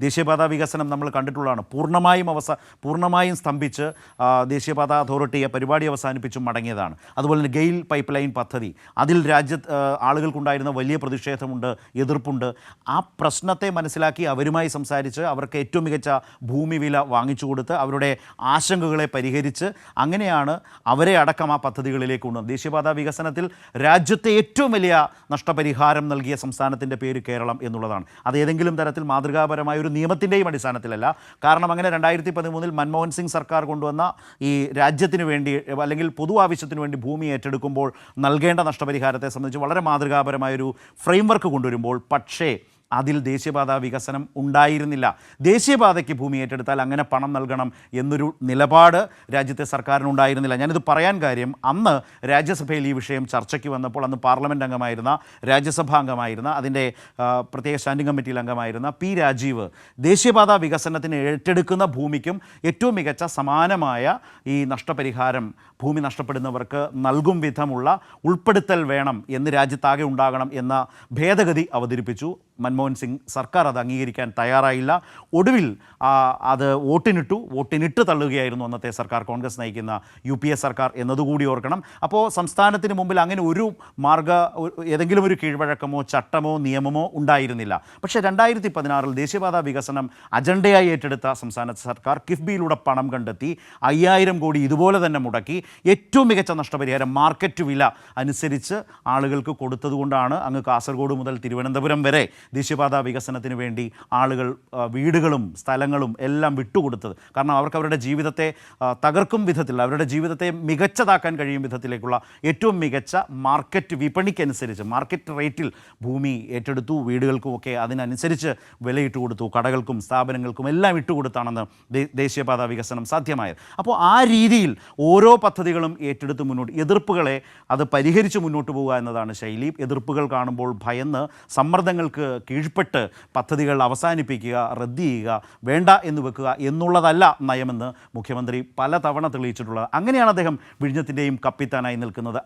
ദേശീയപാത വികസനം നമ്മൾ കണ്ടിട്ടുള്ളതാണ്. പൂർണമായും അവസ പൂർണമായും സ്തംഭിച്ച് ദേശീയപാത അതോറിറ്റി പരിപാടി അവസാനിപ്പിച്ചും മടങ്ങിയതാണ്. അതുപോലെ തന്നെ ഗെയിൽ പൈപ്പ് ലൈൻ പദ്ധതി. അതിൽ രാജ്യത്ത് ആ, ആളുകൾക്കുണ്ടായിരുന്ന വലിയ പ്രതിഷേധമുണ്ട് എതിർപ്പുണ്ട്. ആ പ്രശ്നത്തെ മനസ്സിലാക്കി അവരുമായി സംസാരിച്ച് അവർക്ക് ഏറ്റവും മികച്ച ഭൂമി വില വാങ്ങിച്ചു കൊടുത്ത് അവരുടെ ആശങ്കകളെ പരിഹരിച്ച് അങ്ങനെയാണ് അവരെ അടക്കം ആ പദ്ധതികളിലേക്ക് കൊണ്ടുവന്നത്. ദേശീയപാത വികസനത്തിൽ രാജ്യത്തെ ഏറ്റവും വലിയ നഷ്ടപരിഹാരം നൽകിയ സംസ്ഥാനത്തിന്റെ പേര് കേരളം എന്നുള്ളതാണ്. അത് ഏതെങ്കിലും തരത്തിൽ മാതൃകാപരമായ ഒരു നിയമത്തിന്റെയും അടിസ്ഥാനത്തിലല്ല. കാരണം അങ്ങനെ രണ്ടായിരത്തി പതിമൂന്നിൽ മൻമോഹൻ സിംഗ് സർക്കാർ കൊണ്ടുവന്ന ഈ രാജ്യത്തിന് വേണ്ടി അല്ലെങ്കിൽ പൊതു ആവശ്യത്തിന് വേണ്ടി ഭൂമി ഏറ്റെടുക്കുമ്പോൾ നൽകേണ്ട നഷ്ടപരിഹാരത്തെ സംബന്ധിച്ച് വളരെ മാതൃകാപരമായൊരു ഫ്രെയിംവർക്ക് കൊണ്ടുവരുമ്പോൾ പക്ഷേ അതിൽ ദേശീയപാതാ വികസനം ഉണ്ടായിരുന്നില്ല. ദേശീയപാതയ്ക്ക് ഭൂമി ഏറ്റെടുത്താൽ അങ്ങനെ പണം നൽകണം എന്നൊരു നിലപാട് രാജ്യത്തെ സർക്കാരിന് സർക്കാരിനുണ്ടായിരുന്നില്ല. ഞാനിത് പറയാൻ കാര്യം അന്ന് രാജ്യസഭയിൽ ഈ വിഷയം ചർച്ചയ്ക്ക് വന്നപ്പോൾ അന്ന് പാർലമെന്റ് അംഗമായിരുന്ന രാജ്യസഭാ അംഗമായിരുന്ന അതിന്റെ പ്രത്യേക സ്റ്റാൻഡിംഗ് കമ്മിറ്റിയിൽ അംഗമായിരുന്ന പി രാജീവ് ദേശീയപാതാ വികസനത്തിന് ഏറ്റെടുക്കുന്ന ഭൂമിക്കും ഏറ്റവും മികച്ച സമാനമായ ഈ നഷ്ടപരിഹാരം ഭൂമി നഷ്ടപ്പെടുന്നവർക്ക് നൽകും വിധമുള്ള ഉൾപ്പെടുത്തൽ വേണം എന്ന് രാജ്യത്താകെ ഉണ്ടാകണം എന്ന ഭേദഗതി അവതരിപ്പിച്ചു. മൻമോഹൻ സിംഗ് സർക്കാർ അത് അംഗീകരിക്കാൻ തയ്യാറായില്ല. ഒടുവിൽ അത് വോട്ടിനിട്ടു. വോട്ടിനിട്ട് തള്ളുകയായിരുന്നു അന്നത്തെ സർക്കാർ. കോൺഗ്രസ് നയിക്കുന്ന യു പി എ സർക്കാർ എന്നതുകൂടി ഓർക്കണം. അപ്പോൾ സംസ്ഥാനത്തിന് മുമ്പിൽ അങ്ങനെ ഒരു മാർഗ ഏതെങ്കിലും ഒരു കീഴ്വഴക്കമോ ചട്ടമോ നിയമമോ ഉണ്ടായിരുന്നില്ല. പക്ഷേ രണ്ടായിരത്തി പതിനാറിൽ ദേശീയപാത വികസനം അജണ്ടയായി ഏറ്റെടുത്ത സംസ്ഥാന സർക്കാർ കിഫ്ബിയിലൂടെ പണം കണ്ടെത്തി അയ്യായിരം കോടി ഇതുപോലെ തന്നെ മുടക്കി ഏറ്റവും മികച്ച നഷ്ടപരിഹാരം മാർക്കറ്റ് വില അനുസരിച്ച് ആളുകൾക്ക് കൊടുത്തതുകൊണ്ടാണ് അങ്ങ് കാസർഗോഡ് മുതൽ തിരുവനന്തപുരം വരെ ദേശീയപാത വികസനത്തിന് വേണ്ടി ആളുകൾ വീടുകളും സ്ഥലങ്ങളും എല്ലാം വിട്ടുകൊടുത്തത്. കാരണം അവർക്ക് അവരുടെ ജീവിതത്തെ തകർക്കും വിധത്തിൽ അവരുടെ ജീവിതത്തെ മികച്ചതാക്കാൻ കഴിയും വിധത്തിലേക്കുള്ള ഏറ്റവും മികച്ച മാർക്കറ്റ് വിപണിക്കനുസരിച്ച് മാർക്കറ്റ് റേറ്റിൽ ഭൂമി ഏറ്റെടുത്തു വീടുകൾക്കുമൊക്കെ അതിനനുസരിച്ച് വിലയിട്ട് കൊടുത്തു കടകൾക്കും സ്ഥാപനങ്ങൾക്കും എല്ലാം ഇട്ടുകൊടുത്താണെന്ന് ദേശീയപാത വികസനം സാധ്യമായത്. അപ്പോൾ ആ രീതിയിൽ ഓരോ പദ്ധതികളും ഏറ്റെടുത്ത് മുന്നോട്ട് എതിർപ്പുകളെ അത് പരിഹരിച്ച് മുന്നോട്ട് പോകുക എന്നതാണ് ശൈലി. എതിർപ്പുകൾ കാണുമ്പോൾ ഭയന്ന് സമ്മർദ്ദങ്ങൾക്ക് കീഴ്പ്പെട്ട് പദ്ധതികൾ അവസാനിപ്പിക്കുക റദ്ദ് ചെയ്യുക വേണ്ട എന്ന് വെക്കുക എന്നുള്ളതല്ല നയമെന്ന് മുഖ്യമന്ത്രി പലതവണ തെളിയിച്ചിട്ടുള്ളത്. അങ്ങനെയാണ് അദ്ദേഹം വിഴിഞ്ഞത്തിന്റെയും കപ്പിത്താനായി നിൽക്കുന്നത്.